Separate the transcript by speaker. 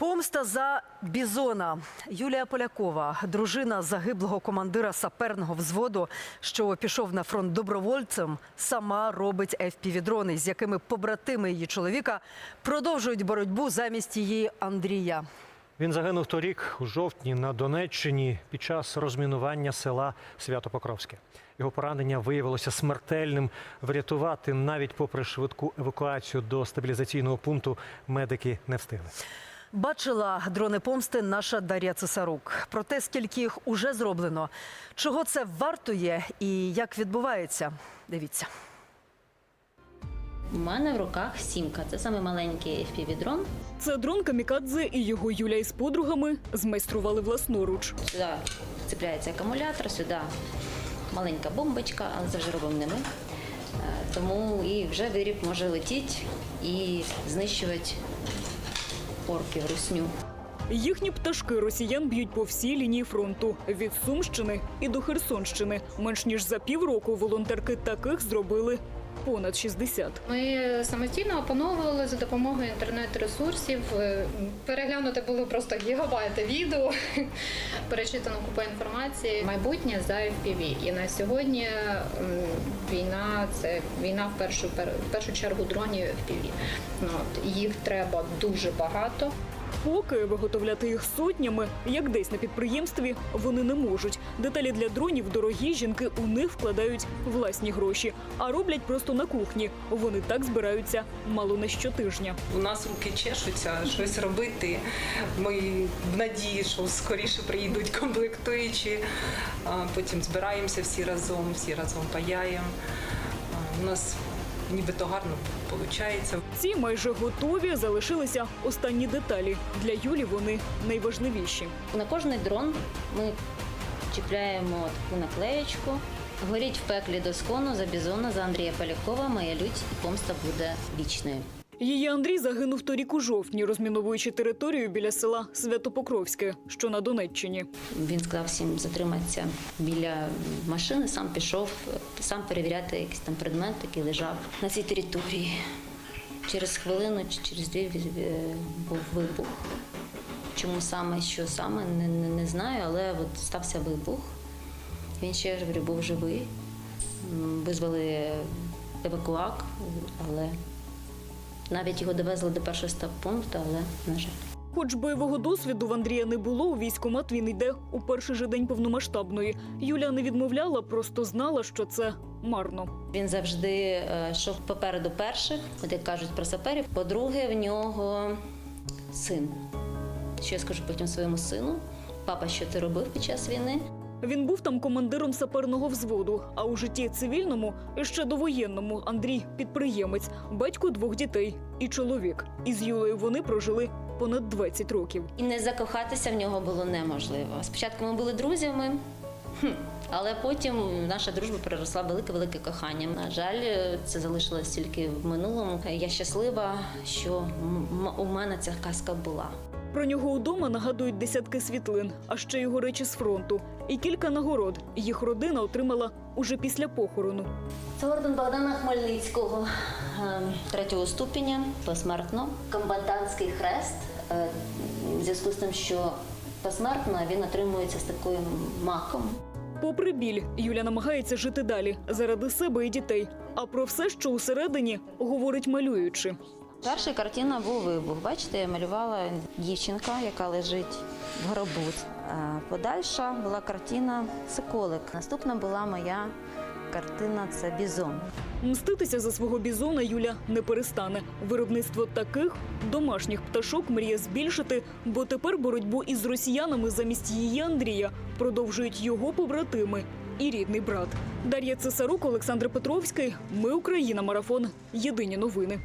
Speaker 1: Помста за Бізона. Юлія Полякова, дружина загиблого командира саперного взводу, що пішов на фронт добровольцем, сама робить FPV-дрони, з якими побратими її чоловіка продовжують боротьбу замість її Андрія.
Speaker 2: Він загинув торік у жовтні на Донеччині під час розмінування села Святопокровське. Його поранення виявилося смертельним. Врятувати навіть попри швидку евакуацію до стабілізаційного пункту медики не встигли.
Speaker 1: Бачила дрони помсти наша Дар'я Цесарук. Про те, скільки їх уже зроблено, чого це вартує і як відбувається. Дивіться.
Speaker 3: У мене в руках сімка. Це саме маленький FPV-дрон.
Speaker 4: Це дрон Камікадзе і його Юля із подругами змайстрували власноруч.
Speaker 3: Сюди цепляється акумулятор, сюди маленька бомбочка, але це вже робимо не ми. Е, Тому і вже виріб може летіти і знищувати орків, русню.
Speaker 4: Їхні пташки росіян б'ють по всій лінії фронту від Сумщини і до Херсонщини. Менш ніж за півроку волонтерки таких зробили понад 60.
Speaker 5: Ми самостійно опановували за допомогою інтернет-ресурсів. Е, Переглянути було просто гігабайти відео, перечитано купа інформації. Майбутнє за FPV. І на сьогодні м, війна це війна в першу в першу чергу дронів FPV. Ну, от, їх треба дуже багато.
Speaker 4: Поки виготовляти їх сотнями, як десь на підприємстві, вони не можуть. Деталі для дронів дорогі жінки у них вкладають власні гроші, а роблять просто на кухні. Вони так збираються мало не щотижня.
Speaker 6: У нас руки чешуться щось робити. Ми в надії, що скоріше приїдуть комплектуючі. А Потім збираємося всі разом, всі разом паяємо. У нас нібито гарно виходить.
Speaker 4: Ці майже готові залишилися останні деталі. Для Юлі вони найважливіші.
Speaker 3: На кожний дрон ми чіпляємо таку наклеєчку. Горіть в пеклі доскону за бізона, за Андрія Полякова. Моя лють і помста буде вічною.
Speaker 4: Її Андрій загинув торік у жовтні, розміновуючи територію біля села Святопокровське, що на Донеччині.
Speaker 3: Він сказав всім затриматися біля машини, сам пішов е, сам перевіряти якийсь там предмет, який лежав на цій території. Через хвилину чи через дві е, був вибух. Чому саме, що саме, не, не, не знаю, але от стався вибух. Він ще говорю, був живий. Визвали евакуак, але навіть його довезли до першого стаб-пункту, але на жаль.
Speaker 4: Хоч бойового досвіду в Андрія не було, у військкомат він йде у перший же день повномасштабної. Юля не відмовляла, просто знала, що це марно.
Speaker 3: Він завжди е, йшов попереду перших, от як кажуть про саперів. По-друге, в нього син. Що я скажу потім своєму сину? Папа, що ти робив під час війни?
Speaker 4: Він був там командиром саперного взводу. А у житті цивільному і ще довоєнному Андрій підприємець, батько двох дітей і чоловік. Із Юлею вони прожили понад 20 років.
Speaker 3: І не закохатися в нього було неможливо. Спочатку ми були друзями, але потім наша дружба переросла велике-велике кохання. На жаль, це залишилось тільки в минулому. Я щаслива, що у мене ця казка була.
Speaker 4: Про нього удома нагадують десятки світлин, а ще його речі з фронту. І кілька нагород їх родина отримала уже після похорону.
Speaker 3: Це орден Богдана Хмельницького е, третього ступеня посмертно. Комбатантський хрест е, в зв'язку з тим, що посмертно він отримується з таким маком.
Speaker 4: Попри біль, Юля намагається жити далі заради себе і дітей. А про все, що усередині, говорить малюючи.
Speaker 3: Перша картина був вибух. Бачите, я малювала дівчинка, яка лежить в гробу. Е, Подальша була картина Соколик. Наступна була моя картина це бізон.
Speaker 4: Мститися за свого бізона Юля не перестане. Виробництво таких домашніх пташок мріє збільшити, бо тепер боротьбу із росіянами замість її Андрія продовжують його побратими і рідний брат. Дар'я Цесарук, Олександр Петровський. Ми Україна. Марафон. Єдині новини.